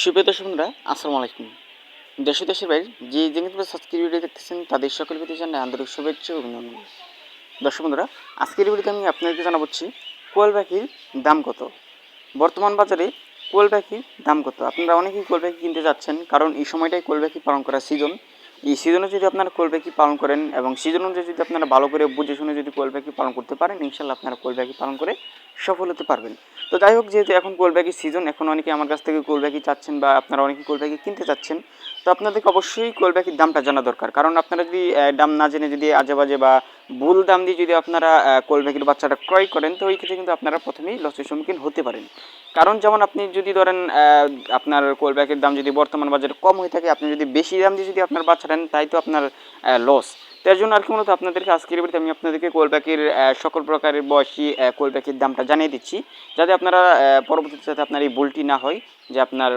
সুপ্রিয় দর্শক বন্ধুরা, আসসালামু আলাইকুম। দেশ দেশের বাইরে যে যেখানে সাবস্ক্রাইব ভিডিও দেখতেছেন, তাদের সকল ভিডিও জানাই আন্তরিক শুভেচ্ছা অভিনন্দন। দর্শক বন্ধুরা, আজকের ভিডিওতে আমি আপনাদেরকে জানাবচ্ছি কোয়েল পাখির দাম কত। বর্তমান বাজারে কোয়েল পাখির দাম কত। আপনারা অনেকেই কোয়েল পাখি কিনতে যাচ্ছেন, কারণ এই সময়টাই কোয়েল পাখি পালন করার সিজন এই সিজনে যদি আপনারা কোয়েল পাখি পালন করেন এবং সিজন অনুযায়ী যদি আপনারা ভালো করে বুঝে শুনে যদি কোয়েল পাখি পালন করতে পারেন, ইনশাল্লাহ আপনারা কোয়েল পাখি পালন করে সফল হতে পারবেন। তো যাই হোক, যেহেতু এখন পাখির সিজন এখন অনেকে আমার কাছ থেকে পাখি চাচ্ছেন বা আপনারা অনেকে পাখি কিনতে চাচ্ছেন, তো আপনাদেরকে অবশ্যই পাখির দামটা জানা দরকার। কারণ আপনারা যদি দাম না জেনে যদি আজে বাজে বা ভুল দাম দিয়ে যদি আপনারা পাখির বাচ্চাটা ক্রয় করেন, তো ওই ক্ষেত্রে কিন্তু আপনারা প্রথমেই লসের সম্মুখীন হতে পারেন। কারণ যেমন আপনি যদি ধরেন আপনার পাখির দাম যদি বর্তমান বাজারে কম হয়ে থাকে, আপনি যদি বেশি দাম দিয়ে যদি আপনার বাচ্চা নেন, তাই তো আপনার লস তার জন্য আর কি মূলত আপনাদেরকে আজকের ভিডিওতে আমি আপনাদেরকে পাখির সকল প্রকারের বয়সী পাখির দামটা জানিয়ে দিচ্ছি। যাতে আপনারা পরবর্তীতে যাতে আপনার এই ভুলটি না হয়, যে আপনার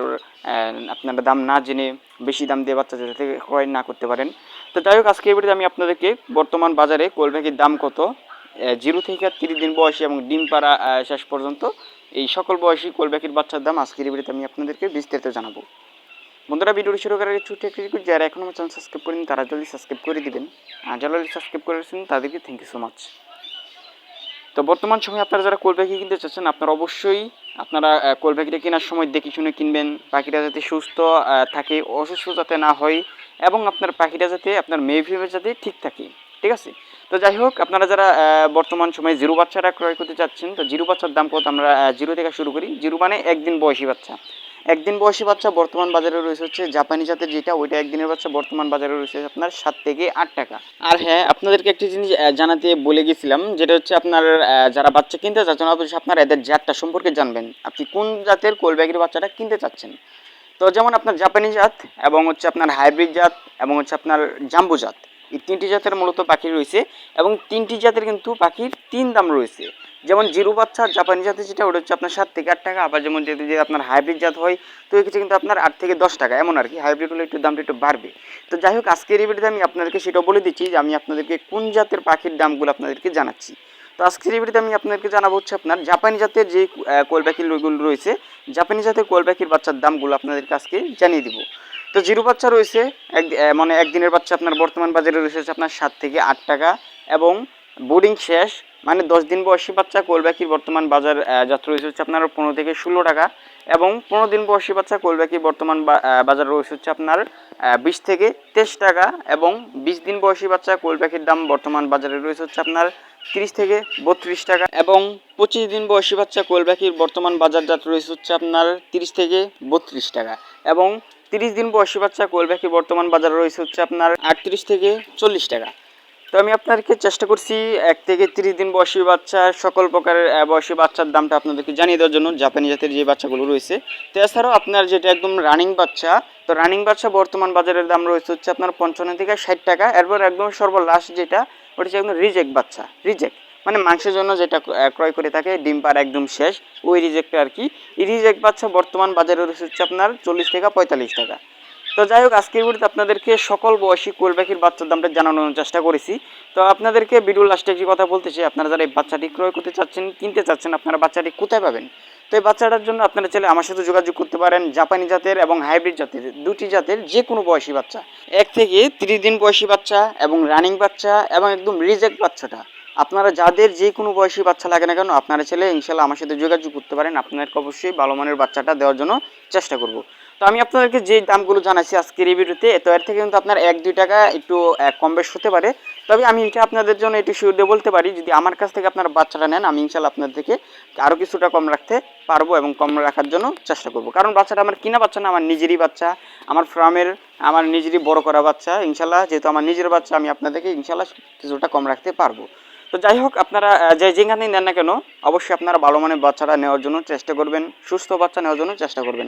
আপনারা দাম না জেনে বেশি দাম দিয়ে বাচ্চা যাতে ক্রয় না করতে পারেন। তো যাই হোক, আজকের ভিডিওতে আমি আপনাদেরকে বর্তমান বাজারে পাখির দাম কত জিরো থেকে তিরিশ দিন বয়সী এবং ডিম পাড়া শেষ পর্যন্ত এই সকল বয়সী পাখির বাচ্চার দাম আজকের ভিডিওতে আমি আপনাদেরকে বিস্তারিত জানাব। বন্ধুরা, ভিডিওটি শুরু করার একটি যারা এখনও চ্যানেল সাবস্ক্রাইব করেন, তারা জলদি সাবস্ক্রাইব করে দিবেন। আর যারা অলরেডি সাবস্ক্রাইব করেছেন, তাদেরকে থ্যাংক ইউ সো মাচ তো বর্তমান সময়ে আপনারা যারা কোল পাখি কিনতে চাচ্ছেন, আপনারা অবশ্যই আপনারা কোল কেনার সময় দেখে শুনে কিনবেন। পাখিটা যাতে সুস্থ থাকে, অসুস্থ যাতে না হয়, এবং আপনার পাখিটা যাতে আপনার মেয়ে ফিমেল যাতে ঠিক থাকে। ঠিক আছে? তো যাই হোক, আপনারা যারা বর্তমান সময়ে জিরো বাচ্চাটা ক্রয় করতে চাচ্ছেন, তো জিরো বাচ্চার দাম কত? আমরা জিরো থেকে শুরু করি। জিরো মানে একদিন বয়সী বাচ্চা। একদিন বয়সী বাচ্চা বর্তমান বাজারে রয়েছে হচ্ছে জাপানি জাতের যেটা, ওইটা একদিনের বাচ্চা বর্তমান বাজারে রয়েছে আপনার সাত থেকে আট টাকা। আর হ্যাঁ আপনাদেরকে একটি জিনিস জানাতে বলে গেছিলাম, যেটা হচ্ছে আপনার যারা বাচ্চা কিনতে চাচ্ছেন, অবশ্যই আপনার এদের জাতটা সম্পর্কে জানবেন। আপনি কোন জাতের কোলব্যাগের বাচ্চাটা কিনতে চাচ্ছেন? তো যেমন আপনার জাপানি জাত এবং হচ্ছে আপনার হাইব্রিড জাত এবং হচ্ছে আপনার জাম্বু জাত, এই তিনটি জাতের মূলত পাখি রয়েছে এবং তিনটি জাতের কিন্তু পাখির তিন দাম রয়েছে। যেমন জিরো বাচ্চা, জাপানি জাতের যেটা, ওটা হচ্ছে আপনার সাত থেকে আট টাকা। আবার যেমন যদি আপনার হাইব্রিড জাত হয়, তো এক্ষেত্রে কিন্তু আপনার আট থেকে দশ টাকা। এমন আর কি হাইব্রিড হলে একটু দামটা একটু বাড়বে। তো যাই হোক, আজকের এই ভিডিওতে আমি আপনাদেরকে সেটা বলে দিচ্ছি যে আমি আপনাদেরকে কোন জাতের পাখির দামগুলো আপনাদেরকে জানাচ্ছি। তো আজকের এই ভিডিওতে আমি আপনাদেরকে জানাব হচ্ছে আপনার জাপানি জাতের যে কোয়েল পাখির রয়েছে, জাপানি জাতের কোয়েল পাখির বাচ্চার দামগুলো আপনাদেরকে আজকে জানিয়ে দিব। তো জিরো বাচ্চা রয়েছে, এক মানে একদিনের বাচ্চা আপনার বর্তমান বাজারে রয়েছে আপনার সাত থেকে আট টাকা এবং বোর্ডিং শেষ মানে দশ দিন বয়সী বাচ্চা কোলব্যাকির বর্তমান বাজার যাত্রা রয়েছে হচ্ছে আপনার পনেরো থেকে ষোলো টাকা এবং পনেরো দিন বয়সী বাচ্চা কোলব্যাকির বর্তমান বাজার রয়েছে হচ্ছে আপনার বিশ থেকে তেইশ টাকা এবং বিশ দিন বয়সী বাচ্চা কোলব্যাকির দাম বর্তমান বাজারে রয়েছে হচ্ছে আপনার তিরিশ থেকে বত্রিশ টাকা এবং পঁচিশ দিন বয়সী বাচ্চা কোলব্যাকির বর্তমান বাজারজাত রয়েছে হচ্ছে আপনার তিরিশ থেকে বত্রিশ টাকা এবং তিরিশ দিন বয়সী বাচ্চা কোলব্যাকির বর্তমান বাজারে রয়েছে হচ্ছে আপনার আটত্রিশ থেকে চল্লিশ টাকা। তো আমি আপনাদেরকে চেষ্টা করছি এক থেকে তিরিশ দিন বয়সী বাচ্চা, সকল প্রকারের বয়সী বাচ্চার দামটা আপনাদেরকে জানিয়ে দেওয়ার জন্য জাপানি জাতের যে বাচ্চাগুলো রয়েছে। তো এছাড়াও আপনার যেটা একদম রানিং বাচ্চা, তো রানিং বাচ্চা বর্তমান বাজারের দাম রয়েছে হচ্ছে আপনার পঞ্চান্ন থেকে ষাট টাকা। এরপর একদম সর্বলাস্ট যেটা, ওটা হচ্ছে একদম রিজেক্ট বাচ্চা রিজেক্ট মানে মাংসের জন্য যেটা ক্রয় করে থাকে, ডিম পার একদম শেষ। ওই রিজেক্টটা আর কি। রিজেক্ট বাচ্চা বর্তমান বাজারে রয়েছে হচ্ছে আপনার চল্লিশ থেকে পঁয়তাল্লিশ টাকা। তো যাই হোক, আজকের ভিডিওতে আপনাদেরকে সকল বয়সী কোয়েল পাখির বাচ্চার দামটা জানানোর চেষ্টা করেছি। তো আপনাদেরকে ভিডিও লাস্টে একটি কথা বলতে চাই, আপনারা যারা এই বাচ্চাটি ক্রয় করতে চাচ্ছেন, কিনতে চাচ্ছেন, আপনারা বাচ্চাটি কোথায় পাবেন? তো এই বাচ্চাটার জন্য আপনারা চাইলে আমার সাথে যোগাযোগ করতে পারেন, জাপানি জাতের এবং হাইব্রিড জাতের, দুটি জাতের যে কোনো বয়সী বাচ্চা। এক থেকে তিরিশ দিন বয়সী বাচ্চা এবং রানিং বাচ্চা এবং একদম রিজেক্ট বাচ্চাটা। আপনারা যাদের যে কোনো বয়সী বাচ্চা লাগে না কেন, আপনারা ছেলে ইনশাল্লাহ আমার সাথে যোগাযোগ করতে পারেন। আপনাদেরকে অবশ্যই ভালো মানের বাচ্চাটা দেওয়ার জন্য চেষ্টা করব। তো আমি আপনাদেরকে যে দামগুলো জানাচ্ছি আজকের এই ভিডিওতে, তো এর থেকে কিন্তু আপনার এক, দুই টাকা একটু কম বেশ হতে পারে। তবে আমি এটা আপনাদের জন্য একটু শিওর বলতে পারি, যদি আমার কাছ থেকে আপনারা বাচ্চাটা নেন, আমি ইনশাল্লাহ আপনাদেরকে আরও কিছুটা কম রাখতে পারব এবং কম রাখার জন্য চেষ্টা করব। কারণ বাচ্চাটা আমার কিনা বাচ্চা না, আমার নিজেরই বাচ্চা, আমার ফার্মের, আমার নিজেরই বড় করা বাচ্চা ইনশাল্লাহ যেহেতু আমার নিজের বাচ্চা, আমি আপনাদেরকে ইনশাল্লাহ কিছুটা কম রাখতে পারব। তো যাই হোক আপনারা যে যেখানেই নেন না কেন, অবশ্যই আপনারা ভালো মানের বাচ্চাটা নেওয়ার জন্য চেষ্টা করবেন, সুস্থ বাচ্চা নেওয়ার জন্য চেষ্টা করবেন।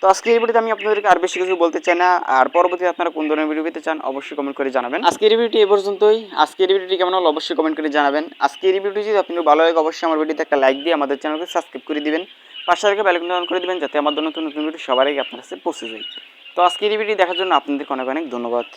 তো আজকে এই ভিডিওতে আমি আপনাদেরকে আর বেশি কিছু বলতে চাই না, আর পরবর্তীতে আপনারা কোন ধরনের ভিডিও পেতে চান, অবশ্যই কমেন্ট করে জানাবেন। আজকের ভিডিওটি এ পর্যন্তই। আজকের ভিডিওটি কেমন হলো, অবশ্যই কমেন্ট করে জানাবেন। আজকের ভিডিওটি যদি আপনার ভালো লাগে, অবশ্যই আমার ভিডিওতে একটা লাইক দিয়ে আমাদের চ্যানেলকে সাবস্ক্রাইব করে দিবেন। পাশে রেখে বেলাইকন অন করে দিবেন, যাতে আমার নতুন নতুন ভিডিও সবার আগে আপনার কাছে পৌঁছে যায়। তো আজকের এই ভিডিও দেখার জন্য আপনাদেরকে অনেক অনেক ধন্যবাদ।